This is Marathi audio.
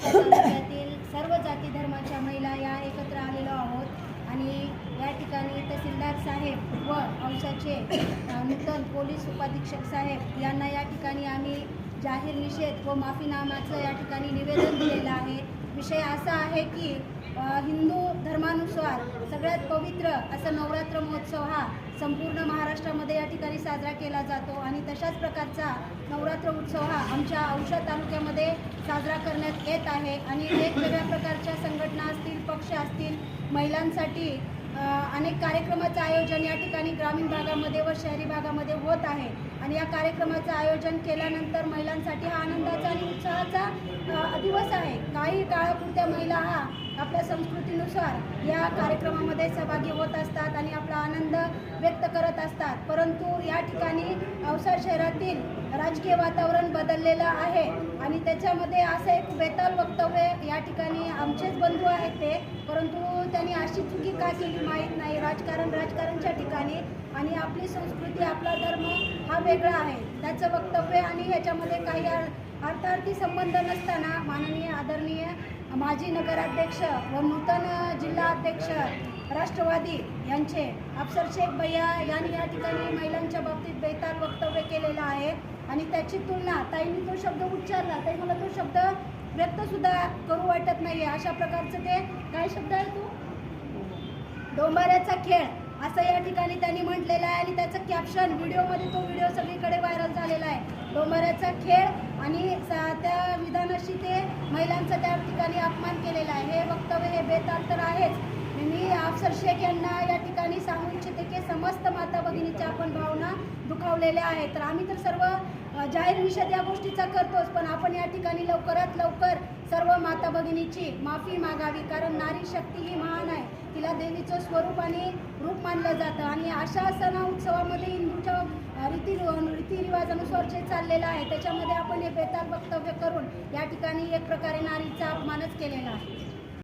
औसा तालुक्यातील सर्व जाती धर्माच्या महिला या एकत्र आलेलो आहोत. आणि या ठिकाणी तहसीलदार साहेब व अंशाचे नूतन पोलीस उपाधीक्षक साहेब यांना या ठिकाणी आम्ही जाहीर निषेध व माफीनामाचं या ठिकाणी निवेदन दिलेलं आहे. विषय असा आहे की हिंदू धर्मानुसार सगळ्यात पवित्र असा नवरात्र महोत्सव हा संपूर्ण महाराष्ट्रामध्ये या ठिकाणी साजरा केला जातो आणि तशाच प्रकारचा नवरात्र उत्सव हा आमच्या औषा तालुक्यामध्ये साजरा करण्यात येत आहे. आणि वेगवेगळ्या प्रकारच्या संघटना असतील पक्ष असतील महिलांसाठी अनेक कार्यक्रमाचं आयोजन या ठिकाणी ग्रामीण भागामध्ये व शहरी भागामध्ये होत आहे. आणि या कार्यक्रमाचं आयोजन केल्यानंतर महिलांसाठी हा आनंदाचा आणि उत्साहाचा दिवस आहे. काही काळापुरत्या महिला हा आपल्या संस्कृतीनुसार या कार्यक्रमामध्ये सहभागी होत असतात आणि आपला आनंद व्यक्त करत असतात. परंतु या ठिकाणी औसा शहरातील राजकीय वातावरण बदललेलं आहे आणि त्याच्यामध्ये असं एक बेताल वक्तव्य या ठिकाणी आमचेच बंधू आहेत ते. परंतु त्यांनी अशी चुकी का केली माहीत नाही. राजकारण राजकारणच्या ठिकाणी आणि आपली संस्कृती आपला धर्म हा वेगळा आहे. त्याचं वक्तव्य आणि ह्याच्यामध्ये काही अर्थार्थी संबंध नसताना माननीय आदरणीय माजी नगराध्यक्ष व नूतन जिल्हा अध्यक्ष राष्ट्रवादी यांचे अफसर शेख भैया यांनी या ठिकाणी महिलांच्या बाबतीत बेताल वक्तव्य केलेलं आहे. आणि त्याची तुलना ताईंनी तो शब्द उच्चारला ताई मला तो शब्द व्यक्त सुद्धा करू वाटत आहे अशा प्रकारचं ते काय शब्द आहे तो? डोंबाऱ्याचा खेळ असं या ठिकाणी त्यांनी म्हटलेलं आहे. आणि त्याचं कॅप्शन व्हिडिओमध्ये तो व्हिडिओ सगळीकडे व्हायरल झालेला आहे. डोंबाऱ्याचा खेळ आणि त्या विधानाशी महिलांचा त्या ठिकाणी अपमान केलेला आहे. हे वक्तव्य हे बेताल तर आहेच. मी अफसर शेख यांना या ठिकाणी सांगू इच्छिते की समस्त माता भगिनीच्या आपण भावना दुखावलेल्या आहेत. तर आम्ही तर सर्व जाहीर निषेध या गोष्टीचा करतोच पण आपण या ठिकाणी लवकरात लवकर सर्व माता भगिनीची माफी मागावी कारण नारी शक्ती ही महान आहे. तिला देवीचं स्वरूप आणि रूप मानलं जातं. आणि अशा सण उत्सवामध्ये हिंदूच्या रीती रीतिरिवाजानुसार जे चाललेलं आहे त्याच्यामध्ये आपण हे बेताल वक्तव्य करून या ठिकाणी एक प्रकारे नारीचा अपमानच केलेला आहे.